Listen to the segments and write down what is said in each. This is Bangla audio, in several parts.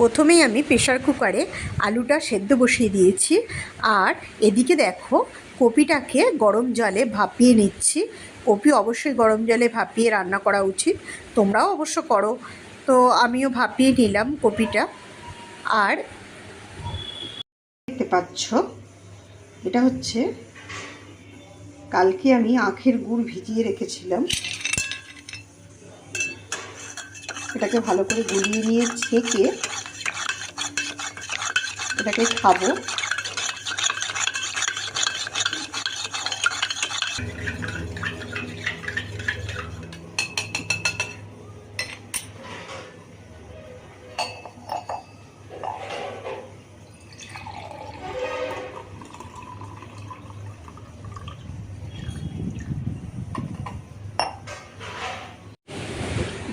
প্রথমেই আমি প্রেশার কুকারে আলুটা সেদ্ধ বসিয়ে দিয়েছি। আর এদিকে দেখো, কপিটাকে গরম জলে ভাপিয়ে নিচ্ছি। কপি অবশ্যই গরম জলে ভাপিয়ে রান্না করা উচিত। তোমরাও অবশ্য করো। তো আমিও ভাপিয়ে নিলাম কপিটা। আর দেখতে পাচ্ছ, এটা হচ্ছে কালকে আমি আখের গুড় ভিজিয়ে রেখেছিলাম। এটাকে ভালো করে গুলিয়ে নিয়ে ছেঁকে এটাকে খাব।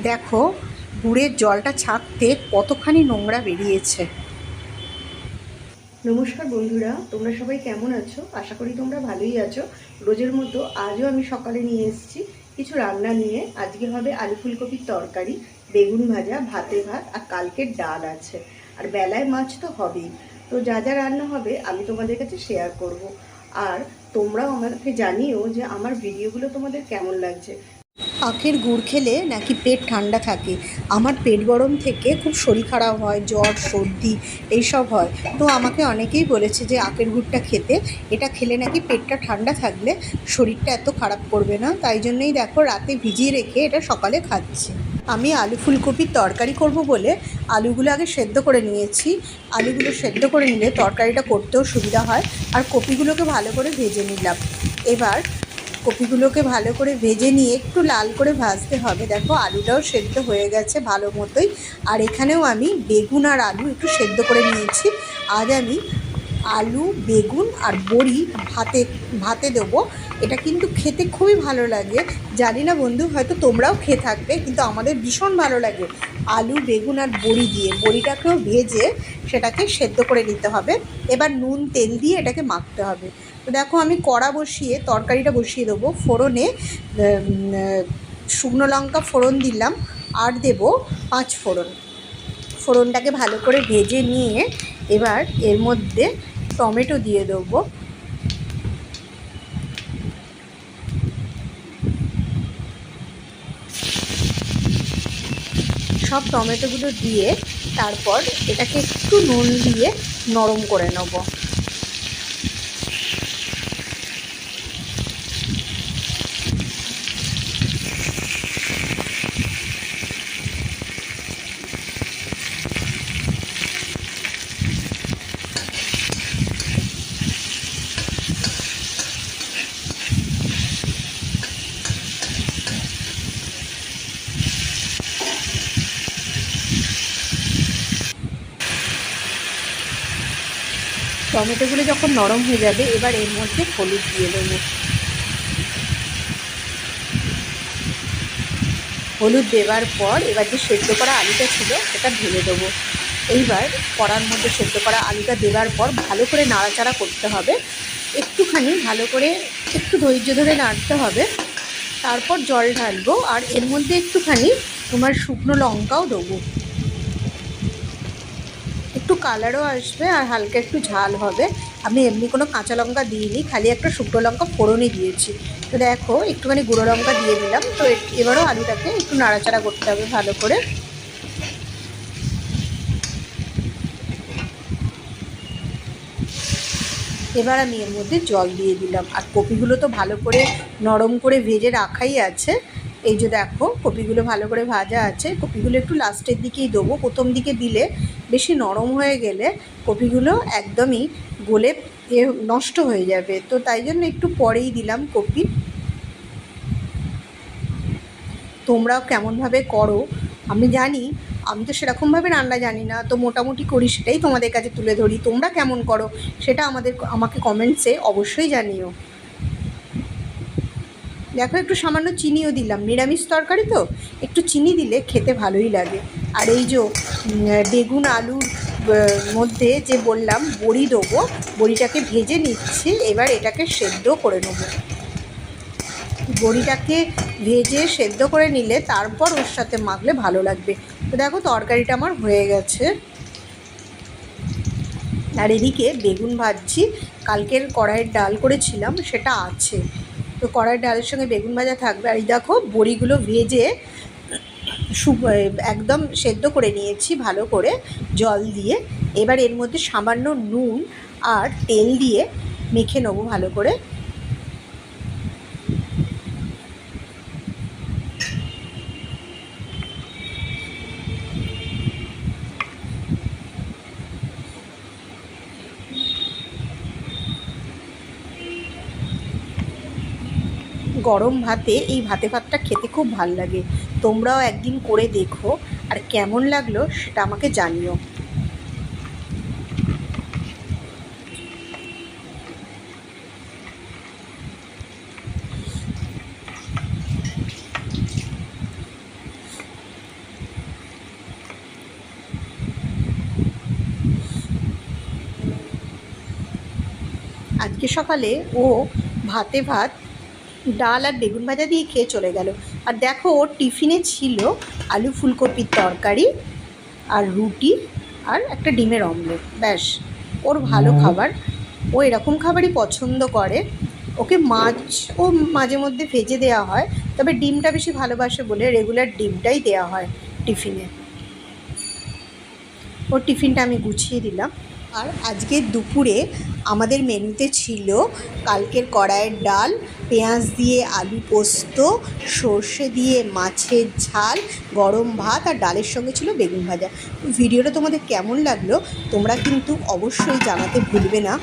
দেখো গুড়ের জলটা ছাঁকতে কতখানি নোংরা বেরিয়েছে। নমস্কার বন্ধুরা, তোমরা সবাই কেমন আছো? আশা করি তোমরা ভালোই আছো। রোজের মতো আজও আমি সকালে নিয়ে এসেছি কিছু রান্না নিয়ে। আজকে হবে আলু ফুলকপির তরকারি, বেগুন ভাজা, ভাতে ভাত আর কালকের ডাল আছে। আর বেলায় মাছ তো হবেই। তো যা যা রান্না হবে আমি তোমাদের কাছে শেয়ার করব। আর তোমরাও আমাকে জানিও যে আমার ভিডিওগুলো তোমাদের কেমন লাগছে। আখের গুড় খেলে নাকি পেট ঠান্ডা থাকে? আমার পেট গরম থেকে খুব শরীর খারাপ হয়, জ্বর, সর্দি, এইসব হয়। তো আমাকে অনেকেই বলেছে যে, আখের গুড়টা খেতে। এটা খেলে নাকি পেটটা ঠান্ডা থাকলে শরীরটা এত খারাপ করবে না? তাই জন্যই দেখো, রাতে ভিজিয়ে রেখে এটা সকালে খাচ্ছি। আমি আলু ফুলকপির তরকারি করব বলে আলুগুলো আগে সেদ্ধ করে নিয়েছি। আলুগুলো সেদ্ধ করে নিলে তরকারিটা করতেও সুবিধা হয়। আর কপিগুলোকে ভালো করে ভেজে নিলাম। এবার কপিগুলোকে ভালো করে ভেজে নিয়ে একটু লাল করে ভাজতে হবে। দেখো আলুটাও সেদ্ধ হয়ে গেছে ভালো মতোই। আর এখানেও আমি বেগুন আর আলু একটু সেদ্ধ করে নিয়েছি। আজ আমি আলু, বেগুন আর বড়ি ভাতে ভাতে দেবো। এটা কিন্তু খেতে খুবই ভালো লাগে। জানি না বন্ধু, হয়তো তোমরাও খেয়ে থাকবে, কিন্তু আমাদের ভীষণ ভালো লাগে আলু, বেগুন আর বড়ি দিয়ে। বড়িটাকেও ভেজে সেটাকে সেদ্ধ করে নিতে হবে। এবার নুন, তেল দিয়ে এটাকে মাখতে হবে। তো দেখো, আমি কড়া বসিয়ে তরকারিটা বসিয়ে দেবো। ফোড়নে শুকনো লঙ্কা ফোড়ন দিলাম আর দেব পাঁচ ফোড়ন। ফোড়নটাকে ভালো করে ভেজে নিয়ে এবার এর মধ্যে টমেটো দিয়ে দেবো। সব টমেটোগুলো দিয়ে তারপর এটাকে একটু নুন দিয়ে নরম করে নেব। টমেটোগুলো যখন নরম হয়ে যাবে, এবার এর মধ্যে হলুদ দিয়ে দেবো। হলুদ দেওয়ার পর এবার যে সেদ্ধ করা আলুটা ছিল, সেটা ঢেলে দেবো। এইবার কড়ার মধ্যে সেদ্ধ করা আলুটা দেওয়ার পর ভালো করে নাড়াচাড়া করতে হবে। একটুখানি ভালো করে একটু ধৈর্য ধরে নাড়তে হবে। তারপর জল ঢালবো, আর এর মধ্যে একটুখানি তোমার শুকনো লঙ্কাও দেবো। কালারও আসবে আর হালকা একটু ঝাল হবে। আমি এমনি কোনো কাঁচা লঙ্কা দিইনি, খালি একটা শুকনো লঙ্কা ফোড়নই দিয়েছি। তো দেখো, একটুখানি গুঁড়ো লঙ্কা দিয়ে দিলাম। তো এবারও আলুটাকে একটু নাড়াচাড়া করতে হবে ভালো করে। এবার আমি এর মধ্যে জল দিয়ে দিলাম। আর কপিগুলো তো ভালো করে নরম করে ভেজে রাখাই আছে। এই যে দেখো, কপিগুলো ভালো করে ভাজা আছে। কপিগুলো একটু লাস্টের দিকেই দেবো। প্রথম দিকে দিলে বেশি নরম হয়ে গেলে কপিগুলো একদমই গলে নষ্ট হয়ে যাবে। তো তাই জন্য একটু পরেই দিলাম কপি। তোমরাও কেমনভাবে করো? আমি জানি, আমি তো সেরকমভাবে রান্না জানি না। তো মোটামুটি করি সেটাই তোমাদের কাছে তুলে ধরি। তোমরা কেমন করো? সেটা আমাদের, আমাকে কমেন্টসে অবশ্যই জানিও। দেখো, একটু সামান্য চিনিও দিলাম। নিরামিষ তরকারি তো, একটু চিনি দিলে খেতে ভালোই লাগে। আর এই যে বেগুন আলুর মধ্যে যে বললাম, বড়ি দেবো, বড়িটাকে ভেজে নিচ্ছি, এবার এটাকে সেদ্ধ করে নেব। বড়িটাকে ভেজে সেদ্ধ করে নিলে তারপর ওর সাথে মাখলে ভালো লাগবে। তো দেখো, তরকারিটা আমার হয়ে গেছে। আর এদিকে বেগুন ভাজছি। কালকের কড়াইয়ের ডাল করেছিলাম, সেটা আছে। তো কড়াই ডালের সঙ্গে বেগুন ভাজা থাকবে। আর এই দেখো বড়িগুলো ভেজে একদম সেদ্ধ করে নিয়েছি ভালো করে জল দিয়ে। এবার এর মধ্যে সামান্য নুন আর তেল দিয়ে মেখে নেব ভালো করে। গরম ভাতে এই ভাতে ভাতটা খেতে খুব ভালো লাগে। তোমরাও একদিন করে দেখো, আর কেমন লাগল সেটা আমাকে জানিও। আজকে সকালে ও ভাতে ভাত ডাল আর বেগুন ভাজা দিয়ে খেয়ে চলে গেল। আর দেখো ওর টিফিনে ছিল আলু ফুলকপির তরকারি আর রুটি আর একটা ডিমের অমলেট। ব্যাস ওর ভালো খাবার। ও এরকম খাবারই পছন্দ করে। ওকে মাছ ও মাঝে মধ্যে ভেজে দেওয়া হয় তবে ডিমটা বেশি ভালোবাসে বলে রেগুলার ডিমটাই দেওয়া হয় টিফিনে। ওর টিফিনটা আমি গুছিয়ে দিলাম। আর আজকে দুপুরে আমাদের মেনুতে ছিল কালকের কড়াইয়ের ডাল, পেঁয়াজ দিয়ে আলু পোস্ত, সর্ষে দিয়ে মাছের ঝাল, গরম ভাত আর ডালের সঙ্গে ছিল বেগুন ভাজা। ভিডিওটা তোমাদের কেমন লাগল তোমরা কিন্তু অবশ্যই জানাতে ভুলবে না।